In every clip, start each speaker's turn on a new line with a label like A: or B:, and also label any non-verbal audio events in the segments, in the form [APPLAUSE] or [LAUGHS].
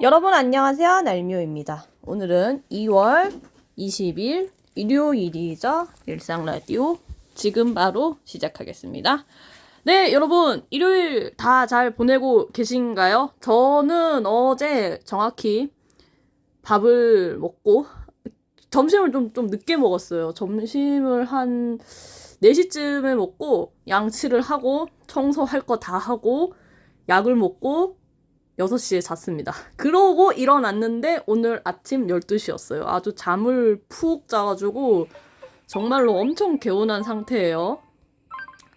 A: 여러분 안녕하세요. 날미호입니다. 오늘은 2월 20일 일요일이죠. 일상 라디오 지금 바로 시작하겠습니다. 네, 여러분 일요일 다 잘 보내고 계신가요? 저는 어제 정확히 밥을 먹고 점심을 좀, 좀 늦게 먹었어요. 점심을 한 4시쯤에 먹고 양치를 하고 청소할 거 다 하고 약을 먹고 6시에 잤습니다. 그러고 일어났는데 오늘 아침 12시였어요. 아주 잠을 푹 자가지고 정말로 엄청 개운한 상태예요.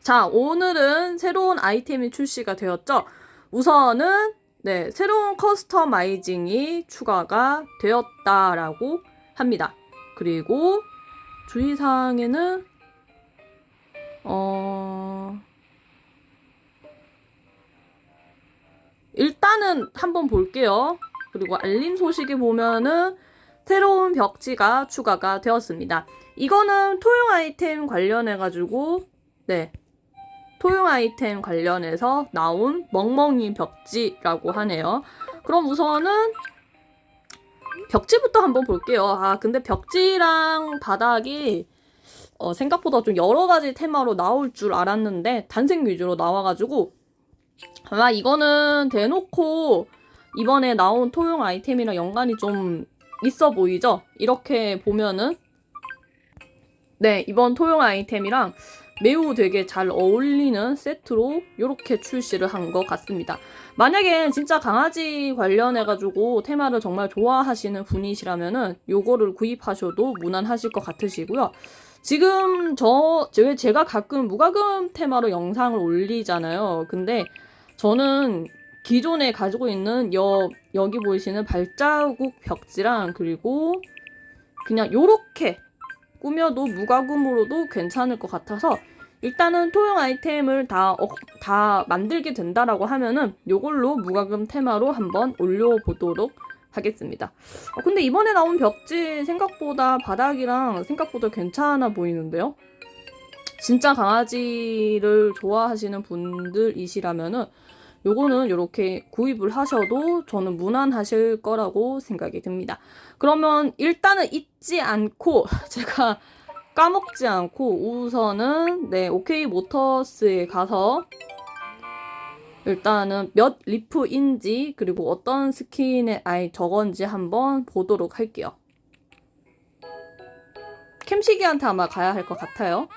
A: 자, 오늘은 새로운 아이템이 출시가 되었죠. 우선은 네, 새로운 커스터마이징이 추가가 되었다라고 합니다. 그리고 주의사항에는 어 일단은 한번 볼게요. 그리고 알림 소식에 보면은 새로운 벽지가 추가가 되었습니다. 이거는 토용 아이템 관련해가지고, 네. 토용 아이템 관련해서 나온 멍멍이 벽지라고 하네요. 그럼 우선은 벽지부터 한번 볼게요. 아, 근데 벽지랑 바닥이 어, 생각보다 좀 여러 가지 테마로 나올 줄 알았는데 단색 위주로 나와가지고 아마 이거는 대놓고 이번에 나온 토용 아이템이랑 연관이 좀 있어 보이죠? 이렇게 보면은 네 이번 토용 아이템이랑 매우 되게 잘 어울리는 세트로 이렇게 출시를 한 것 같습니다. 만약에 진짜 강아지 관련해가지고 테마를 정말 좋아하시는 분이시라면은 요거를 구입하셔도 무난하실 것 같으시고요. 지금 저, 제- 제가 가끔 무과금 테마로 영상을 올리잖아요. 근데 저는 기존에 가지고 있는 여, 여기 보이시는 발자국 벽지랑 그리고 그냥 요렇게 꾸며도 무과금으로도 괜찮을 것 같아서 일단은 토용 아이템을 다, 어, 다 만들게 된다라고 하면은 요걸로 무과금 테마로 한번 올려보도록 하겠습니다. 어, 근데 이번에 나온 벽지 생각보다 바닥이랑 생각보다 괜찮아 보이는데요? 진짜 강아지를 좋아하시는 분들이시라면은 요거는 이렇게 구입을 하셔도 저는 무난하실 거라고 생각이 듭니다. 그러면 일단은 잊지 않고 [LAUGHS] 제가 까먹지 않고 우선은 네 오케이 모터스에 가서 일단은 몇 리프인지 그리고 어떤 스킨의 아이 저건지 한번 보도록 할게요. 캠시기한테 아마 가야 할 것 같아요.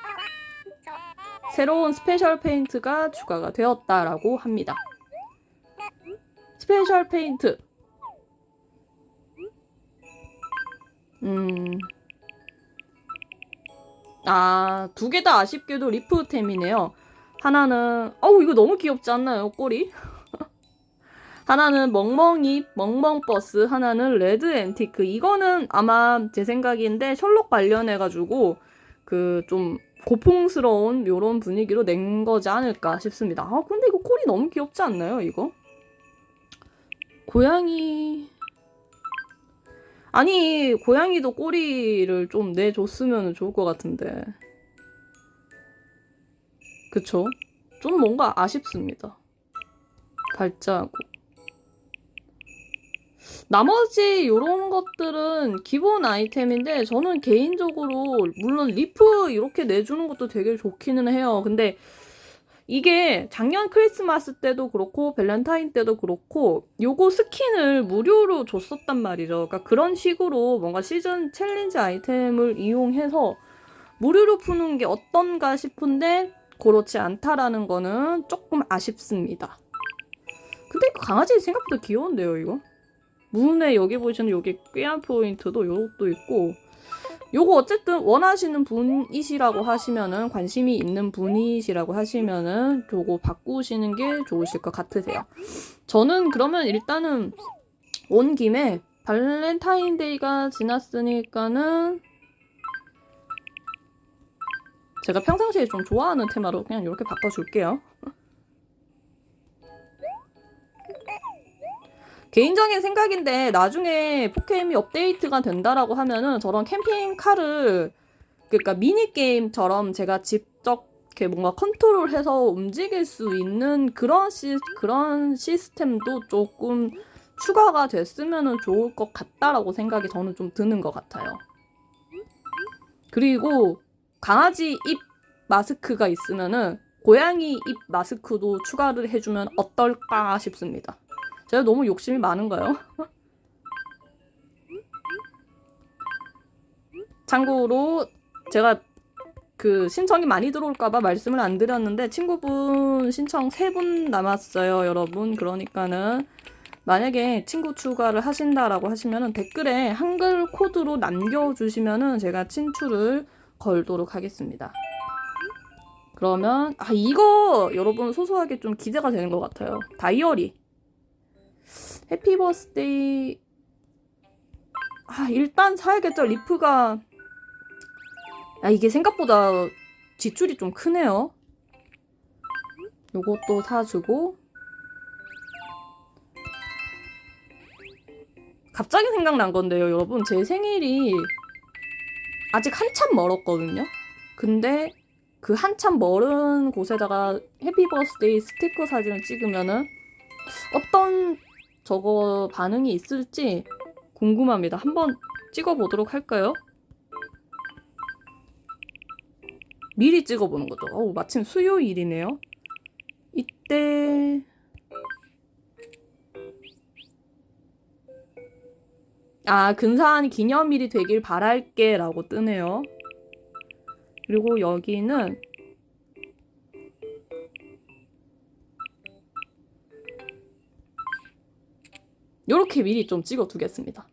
A: 새로운 스페셜 페인트가 추가가 되었다라고 합니다. 스페셜 페인트. 음. 아, 두 개 다 아쉽게도 리프템이네요. 하나는, 어우, 이거 너무 귀엽지 않나요, 꼬리? [LAUGHS] 하나는 멍멍이, 멍멍버스, 하나는 레드 앤티크. 이거는 아마 제 생각인데, 셜록 관련해가지고, 그, 좀, 고풍스러운 요런 분위기로 낸 거지 않을까 싶습니다. 아, 근데 이거 꼬리 너무 귀엽지 않나요, 이거? 고양이. 아니, 고양이도 꼬리를 좀 내줬으면 좋을 것 같은데. 그쵸? 좀 뭔가 아쉽습니다. 발자국. 나머지 요런 것들은 기본 아이템인데 저는 개인적으로 물론 리프 이렇게 내주는 것도 되게 좋기는 해요. 근데 이게 작년 크리스마스 때도 그렇고 밸런타인 때도 그렇고 요거 스킨을 무료로 줬었단 말이죠. 그러니까 그런 식으로 뭔가 시즌 챌린지 아이템을 이용해서 무료로 푸는 게 어떤가 싶은데 그렇지 않다라는 거는 조금 아쉽습니다. 근데 강아지 생각보다 귀여운데요, 이거? 문에 여기 보시는 여기 꾀한 포인트도 요것도 있고 요거 어쨌든 원하시는 분이시라고 하시면은 관심이 있는 분이시라고 하시면은 요거 바꾸시는 게 좋으실 것 같으세요. 저는 그러면 일단은 온 김에 발렌타인데이가 지났으니까는 제가 평상시에 좀 좋아하는 테마로 그냥 이렇게 바꿔줄게요. 개인적인 생각인데 나중에 포켓이 업데이트가 된다라고 하면은 저런 캠핑카를 그러니까 미니 게임처럼 제가 직접 이렇게 뭔가 컨트롤해서 움직일 수 있는 그런 시 그런 시스템도 조금 추가가 됐으면 좋을 것 같다라고 생각이 저는 좀 드는 것 같아요. 그리고 강아지 입 마스크가 있으면은 고양이 입 마스크도 추가를 해주면 어떨까 싶습니다. 제가 너무 욕심이 많은가요? [LAUGHS] 참고로 제가 그 신청이 많이 들어올까봐 말씀을 안 드렸는데 친구분 신청 3분 남았어요, 여러분. 그러니까는 만약에 친구 추가를 하신다라고 하시면은 댓글에 한글 코드로 남겨주시면은 제가 친추를 걸도록 하겠습니다. 그러면 아 이거 여러분 소소하게 좀 기대가 되는 것 같아요. 다이어리 해피 버스데이 아 일단 사야겠죠 리프가 아 이게 생각보다 지출이 좀 크네요. 요것도 사주고 갑자기 생각난 건데요, 여러분. 제 생일이 아직 한참 멀었거든요. 근데 그 한참 멀은 곳에다가 해피 버스데이 스티커 사진을 찍으면은 어떤 저거 반응이 있을지 궁금합니다. 한번 찍어보도록 할까요? 미리 찍어보는 거죠. 어우, 마침 수요일이네요. 이때 아, 근사한 기념일이 되길 바랄게 라고 뜨네요. 그리고 여기는 요렇게 미리 좀 찍어 두겠습니다.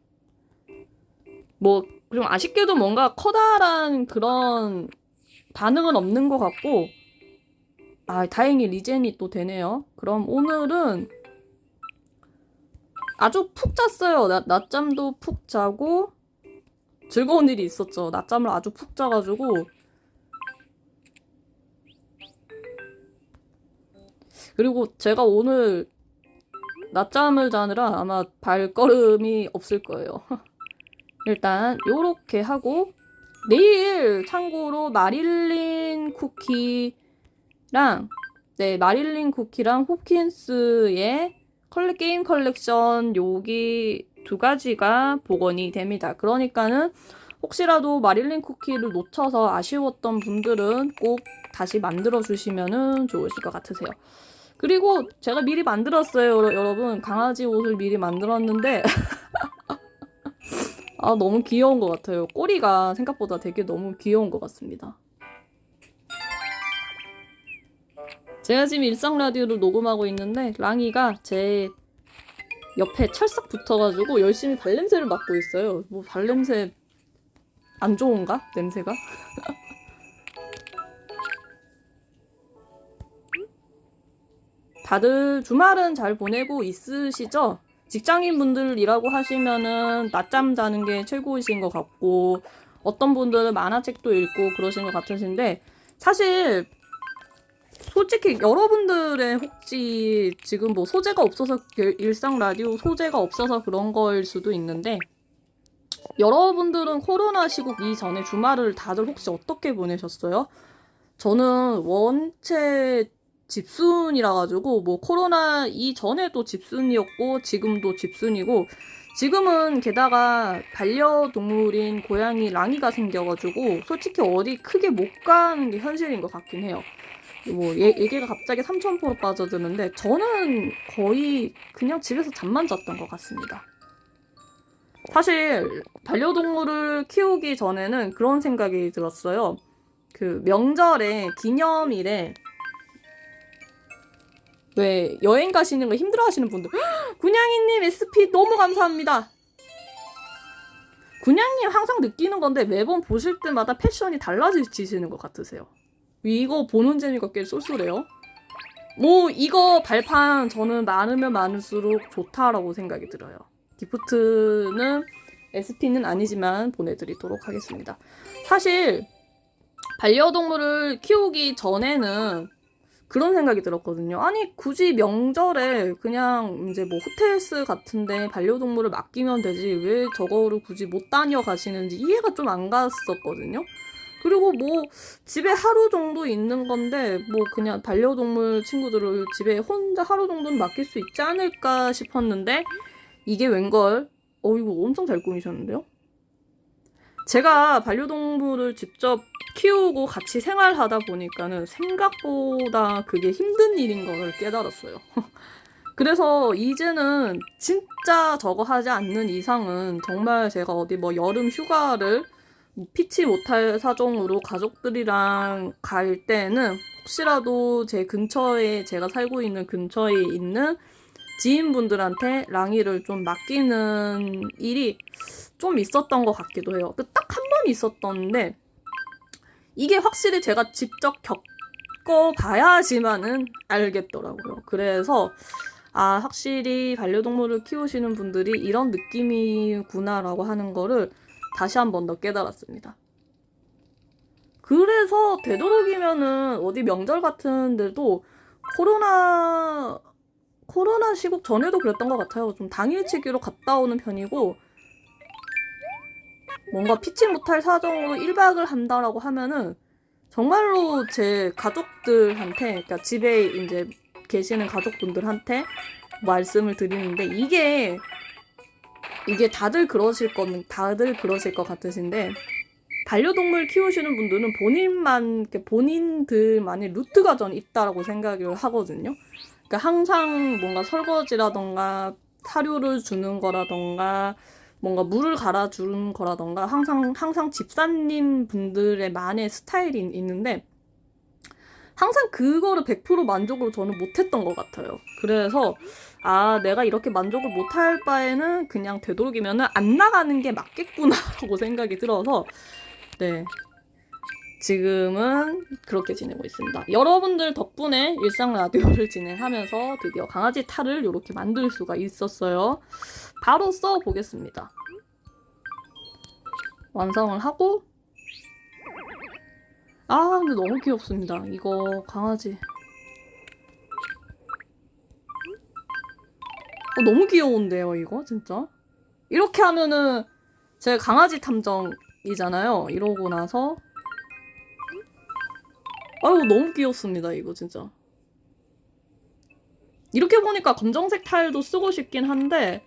A: 뭐, 그리고 아쉽게도 뭔가 커다란 그런 반응은 없는 것 같고, 아, 다행히 리젠이 또 되네요. 그럼 오늘은 아주 푹 잤어요. 낮, 낮잠도 푹 자고 즐거운 일이 있었죠. 낮잠을 아주 푹 자가지고 그리고 제가 오늘 낮잠을 자느라 아마 발걸음이 없을 거예요. [LAUGHS] 일단 요렇게 하고 내일 참고로 마릴린 쿠키랑 네 마릴린 쿠키랑 호킨스의 컬렉 게임 컬렉션 여기 두 가지가 복원이 됩니다. 그러니까는 혹시라도 마릴린 쿠키를 놓쳐서 아쉬웠던 분들은 꼭 다시 만들어 주시면은 좋으실 것 같으세요. 그리고 제가 미리 만들었어요, 여러분. 강아지 옷을 미리 만들었는데 [LAUGHS] 아 너무 귀여운 것 같아요. 꼬리가 생각보다 되게 너무 귀여운 것 같습니다. 제가 지금 일상 라디오를 녹음하고 있는데 랑이가 제 옆에 철썩 붙어가지고 열심히 발냄새를 맡고 있어요. 뭐 발냄새 안 좋은가? 냄새가? [LAUGHS] 다들 주말은 잘 보내고 있으시죠? 직장인 분들이라고 하시면은 낮잠 자는 게 최고이신 것 같고 어떤 분들은 만화책도 읽고 그러신 것 같으신데 사실 솔직히 여러분들의 혹시 지금 뭐 소재가 없어서 일- 일상 라디오 소재가 없어서 그런 거일 수도 있는데 여러분들은 코로나 시국 이전에 주말을 다들 혹시 어떻게 보내셨어요? 저는 원체 집순이라 가지고 뭐 코로나 이전에도 집순이었고 지금도 집순이고 지금은 게다가 반려동물인 고양이 랑이가 생겨가지고 솔직히 어디 크게 못 가는 게 현실인 것 같긴 해요. 뭐 얘, 얘기가 갑자기 삼천포로 빠져드는데 저는 거의 그냥 집에서 잠만 잤던 것 같습니다. 사실 반려동물을 키우기 전에는 그런 생각이 들었어요. 그 명절에 기념일에 왜 여행 가시는 거 힘들어 하시는 분들 군양이님 SP 너무 감사합니다. 군양님 항상 느끼는 건데 매번 보실 때마다 패션이 달라지시는 것 같으세요. 이거 보는 재미가 꽤 쏠쏠해요. 뭐 이거 발판 저는 많으면 많을수록 좋다라고 생각이 들어요. 기프트는 SP는 아니지만 보내드리도록 하겠습니다. 사실 반려동물을 키우기 전에는 그런 생각이 들었거든요. 아니 굳이 명절에 그냥 이제 뭐 호텔스 같은데 반려동물을 맡기면 되지 왜 저거를 굳이 못 다녀 가시는지 이해가 좀 안 갔었거든요. 그리고 뭐 집에 하루 정도 있는 건데 뭐 그냥 반려동물 친구들을 집에 혼자 하루 정도는 맡길 수 있지 않을까 싶었는데 이게 웬걸? 어, 이거 엄청 잘 꾸미셨는데요? 제가 반려동물을 직접 키우고 같이 생활하다 보니까는 생각보다 그게 힘든 일인 걸 깨달았어요. [LAUGHS] 그래서 이제는 진짜 저거 하지 않는 이상은 정말 제가 어디 뭐 여름 휴가를 뭐 피치 못할 사정으로 가족들이랑 갈 때는 혹시라도 제 근처에 제가 살고 있는 근처에 있는 지인분들한테 랑이를 좀 맡기는 일이 좀 있었던 것 같기도 해요. 딱 한 번 있었던데 이게 확실히 제가 직접 겪어봐야지만은 알겠더라고요. 그래서 아 확실히 반려동물을 키우시는 분들이 이런 느낌이구나라고 하는 거를 다시 한 번 더 깨달았습니다. 그래서 되도록이면은 어디 명절 같은 데도 코로나 코로나 시국 전에도 그랬던 것 같아요. 좀 당일치기로 갔다 오는 편이고 뭔가 피치 못할 사정으로 1박을 한다라고 하면은 정말로 제 가족들한테 그러니까 집에 이제 계시는 가족분들한테 말씀을 드리는데 이게 이게 다들 그러실 건 다들 그러실 것 같으신데 반려동물 키우시는 분들은 본인만 본인들만의 루트가 전 있다라고 생각을 하거든요. 그러니까 항상 뭔가 설거지라던가 사료를 주는 거라던가 뭔가 물을 갈아주는 거라던가 항상 항상 집사님 분들의 만의 스타일이 있는데 항상 그거를 100% 만족으로 저는 못했던 것 같아요. 그래서 아 내가 이렇게 만족을 못할 바에는 그냥 되도록이면은 안 나가는 게 맞겠구나라고 [LAUGHS] 생각이 들어서 네 지금은 그렇게 지내고 있습니다. 여러분들 덕분에 일상 라디오를 진행하면서 드디어 강아지 탈을 이렇게 만들 수가 있었어요. 바로 써 보겠습니다. 완성을 하고 아 근데 너무 귀엽습니다. 이거 강아지 어, 너무 귀여운데요 이거 진짜 이렇게 하면은 제 강아지 탐정이잖아요. 이러고 나서 아유 너무 귀엽습니다 이거 진짜. 이렇게 보니까 검정색 타일도 쓰고 싶긴 한데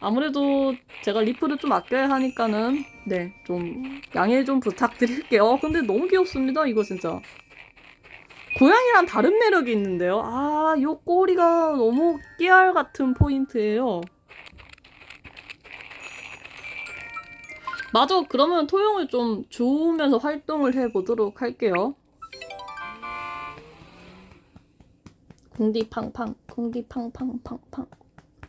A: 아무래도 제가 리프를 좀 아껴야 하니까는 네 좀 양해 좀 부탁드릴게요. 근데 너무 귀엽습니다 이거 진짜. 고양이랑 다른 매력이 있는데요. 아이 꼬리가 너무 깨알 같은 포인트예요. 맞아 그러면 토용을 좀 주우면서 활동을 해보도록 할게요 공디 팡팡 공디 팡팡팡팡.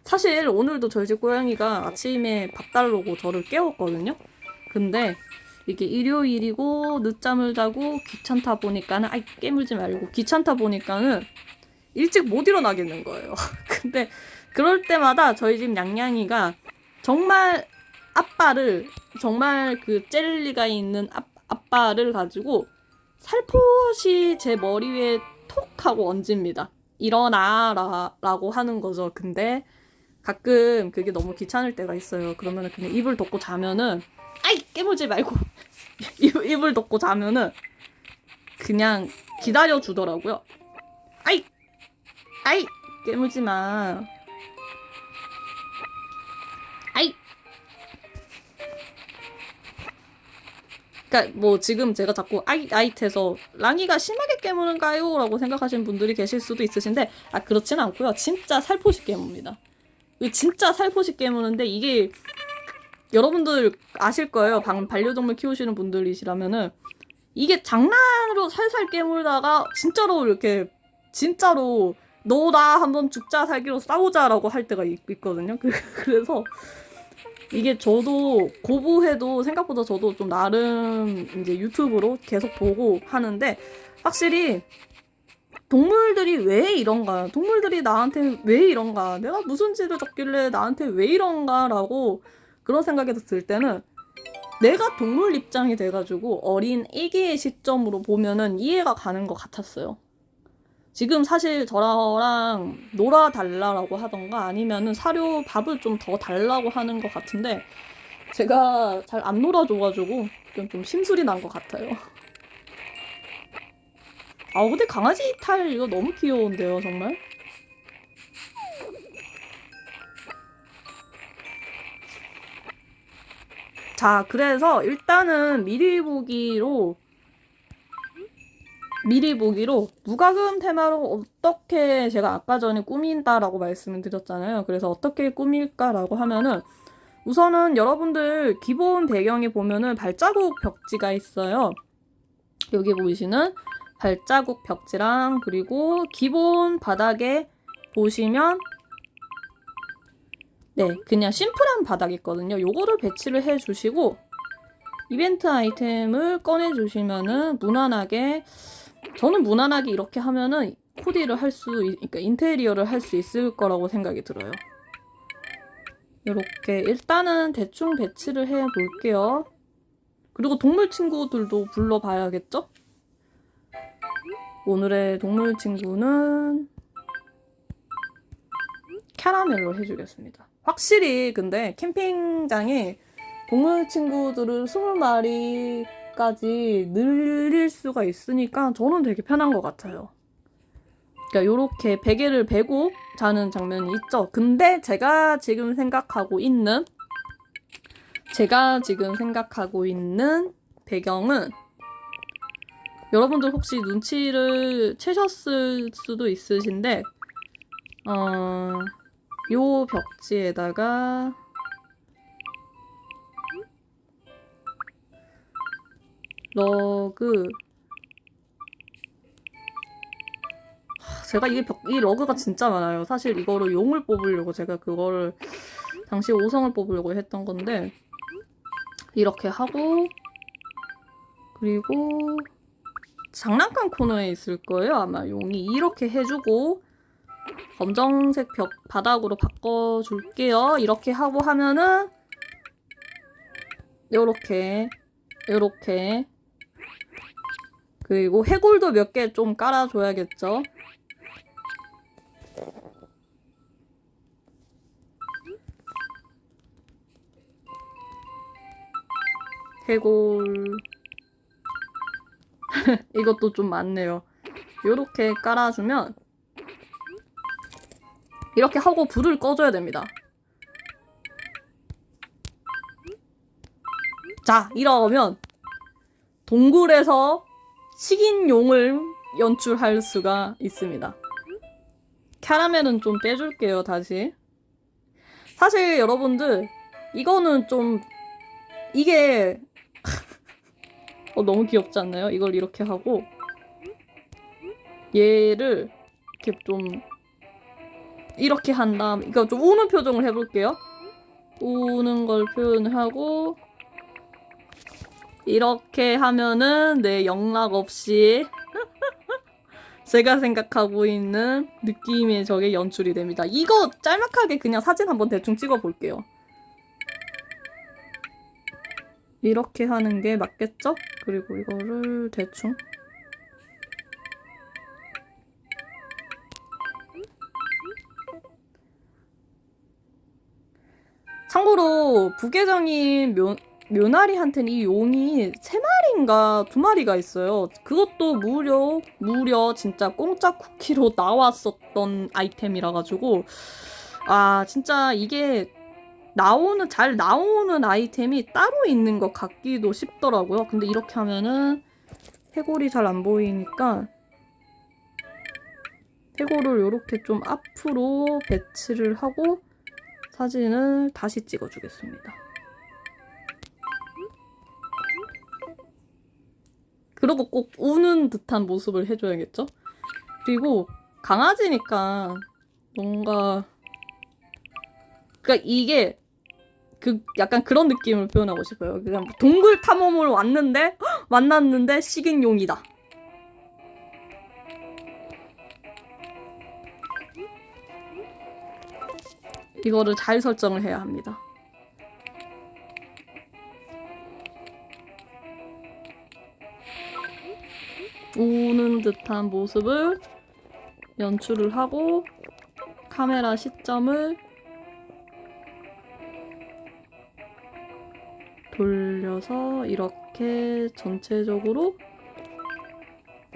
A: 사실 오늘도 저희 집 고양이가 아침에 밥 달라고 저를 깨웠거든요. 근데 이게 일요일이고 늦잠을 자고 귀찮다 보니까는 아이 깨물지 말고 귀찮다 보니까는 일찍 못 일어나겠는 거예요. [LAUGHS] 근데 그럴 때마다 저희 집 냥냥이가 정말 아빠를 정말 그 젤리가 있는 아, 아빠를 가지고 살포시 제 머리 위에 톡 하고 얹습니다. 일어나라 라고 하는 거죠. 근데 가끔 그게 너무 귀찮을 때가 있어요. 그러면 그냥 입을 덮고 자면은 아이 깨물지 말고 [LAUGHS] 입, 입을 덮고 자면은 그냥 기다려 주더라고요. 아이 아이 깨물지 마. 그러니까 뭐 지금 제가 자꾸 아이 아이트에서 랑이가 심하게 깨무는가요? 라고 생각하시는 분들이 계실 수도 있으신데 아 그렇진 않고요. 진짜 살포시 깨뭅니다. 진짜 살포시 깨무는데 이게 여러분들 아실 거예요. 방 반려동물 키우시는 분들이시라면은 이게 장난으로 살살 깨물다가 진짜로 이렇게 진짜로 너나 한번 죽자 살기로 싸우자라고 할 때가 있, 있거든요. 그- [LAUGHS] 그래서 이게 저도 고부해도 생각보다 저도 좀 나름 이제 유튜브로 계속 보고 하는데 확실히 동물들이 왜 이런가 동물들이 나한테 왜 이런가 내가 무슨 죄를 졌길래 나한테 왜 이런가라고 그런 생각이 들 때는 내가 동물 입장이 돼가지고 어린 애기의 시점으로 보면은 이해가 가는 것 같았어요. 지금 사실 저랑 놀아달라라고 하던가 아니면은 사료 밥을 좀 더 달라고 하는 것 같은데 제가 잘 안 놀아줘가지고 좀, 좀 심술이 난 것 같아요. 아 근데 강아지 이탈 이거 너무 귀여운데요 정말? 자 그래서 일단은 미리 보기로 미리 보기로 무과금 테마로 어떻게 제가 아까 전에 꾸민다라고 말씀을 드렸잖아요. 그래서 어떻게 꾸밀까라고 하면은 우선은 여러분들 기본 배경에 보면은 발자국 벽지가 있어요. 여기 보이시는 발자국 벽지랑 그리고 기본 바닥에 보시면 네, 그냥 심플한 바닥이 있거든요. 요거를 배치를 해 주시고 이벤트 아이템을 꺼내 주시면은 무난하게 저는 무난하게 이렇게 하면은 코디를 할 수, 그러니까 인테리어를 할 수 있을 거라고 생각이 들어요. 이렇게 일단은 대충 배치를 해 볼게요. 그리고 동물 친구들도 불러봐야겠죠? 오늘의 동물 친구는 캐러멜로 해주겠습니다. 확실히 근데 캠핑장에 동물 친구들을 20마리 까지 늘릴 수가 있으니까 저는 되게 편한 것 같아요. 그러니까 요렇게 베개를 베고 자는 장면이 있죠. 근데 제가 지금 생각하고 있는 제가 지금 생각하고 있는 배경은 여러분들 혹시 눈치를 채셨을 수도 있으신데 어, 요 벽지에다가 러그 하, 제가 이게 벽, 이 러그가 진짜 많아요. 사실 이거를 용을 뽑으려고 제가 그거를 당시 5성을 뽑으려고 했던 건데 이렇게 하고 그리고 장난감 코너에 있을 거예요. 아마 용이 이렇게 해주고 검정색 벽 바닥으로 바꿔줄게요. 이렇게 하고 하면은 요렇게 요렇게 그리고 해골도 몇 개 좀 깔아줘야겠죠. 해골 [LAUGHS] 이것도 좀 많네요. 요렇게 깔아주면 이렇게 하고 불을 꺼줘야 됩니다. 자, 이러면 동굴에서 식인용을 연출할 수가 있습니다. 캐러멜은 좀 빼줄게요, 다시. 사실 여러분들, 이거는 좀, 이게, [LAUGHS] 어, 너무 귀엽지 않나요? 이걸 이렇게 하고, 얘를 이렇게 좀, 이렇게 한 다음, 이거 좀 우는 표정을 해볼게요. 우는 걸 표현하고, 이렇게 하면은 네 영락 없이 [LAUGHS] 제가 생각하고 있는 느낌의 저게 연출이 됩니다. 이거 짤막하게 그냥 사진 한번 대충 찍어 볼게요. 이렇게 하는 게 맞겠죠? 그리고 이거를 대충 참고로 부계정인 묘, 묘나리한테는 이 용이 세 마리인가 두 마리가 있어요. 그것도 무려 무려 진짜 공짜 쿠키로 나왔었던 아이템이라 가지고 아 진짜 이게 나오는 잘 나오는 아이템이 따로 있는 것 같기도 싶더라고요. 근데 이렇게 하면은 해골이 잘 안 보이니까 해골을 이렇게 좀 앞으로 배치를 하고 사진을 다시 찍어주겠습니다. 그리고 꼭 우는 듯한 모습을 해줘야겠죠? 그리고 강아지니까 뭔가 그러니까 이게 그 약간 그런 느낌을 표현하고 싶어요. 그냥 동굴 탐험을 왔는데 헉, 만났는데 식인용이다. 이거를 잘 설정을 해야 합니다. 우는 듯한 모습을 연출을 하고 카메라 시점을 돌려서 이렇게 전체적으로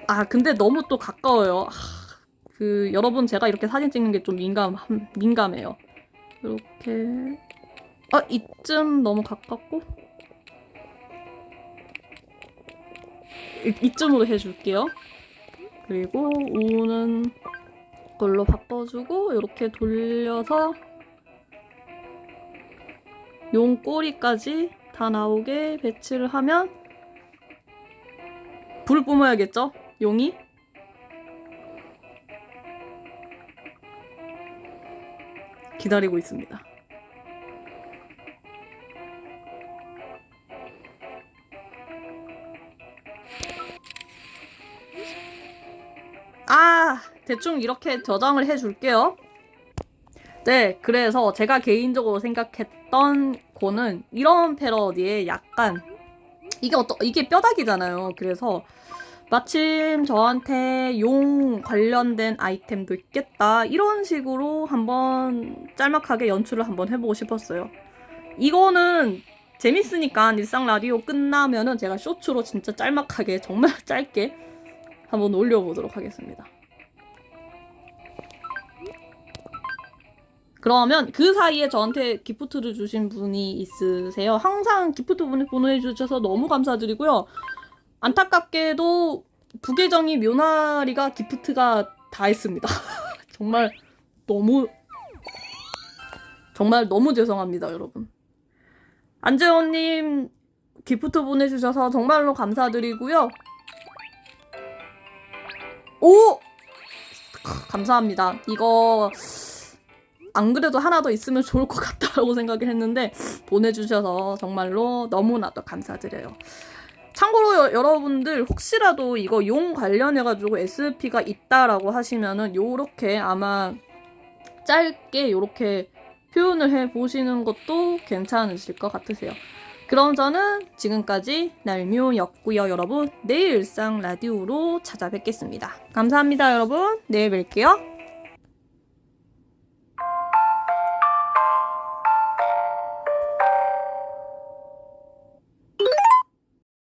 A: 아 근데 너무 또 가까워요. 아, 그 여러분 제가 이렇게 사진 찍는 게 좀 민감 민감해요. 이렇게 아 이쯤 너무 가깝고 이- 이쯤으로 해줄게요. 그리고 우는 걸로 바꿔주고 이렇게 돌려서 용 꼬리까지 다 나오게 배치를 하면 불 뿜어야겠죠? 용이? 기다리고 있습니다. 대충 이렇게 저장을 해줄게요. 네, 그래서 제가 개인적으로 생각했던 거는 이런 패러디에 약간 이게 어떠 이게 뼈다귀잖아요. 그래서 마침 저한테 용 관련된 아이템도 있겠다 이런 식으로 한번 짤막하게 연출을 한번 해보고 싶었어요. 이거는 재밌으니까 일상 라디오 끝나면은 제가 쇼츠로 진짜 짤막하게 정말 [LAUGHS] 짧게 한번 올려보도록 하겠습니다. 그러면 그 사이에 저한테 기프트를 주신 분이 있으세요. 항상 기프트 분- 보내 주셔서 너무 감사드리고요. 안타깝게도 부계정이 묘나리가 기프트가 다 있습니다. [LAUGHS] 정말 너무 정말 너무 죄송합니다, 여러분. 안재원님 기프트 보내주셔서 정말로 감사드리고요. 오! 감사합니다. 이거 안 그래도 하나 더 있으면 좋을 것 같다고 생각을 했는데 보내주셔서 정말로 너무나도 감사드려요. 참고로 여, 여러분들 혹시라도 이거 용 관련해가지고 SP가 있다라고 하시면은 요렇게 아마 짧게 요렇게 표현을 해 보시는 것도 괜찮으실 것 같으세요. 그럼 저는 지금까지 날묘였고요, 여러분. 내일 일상 라디오로 찾아뵙겠습니다. 감사합니다, 여러분. 내일 뵐게요.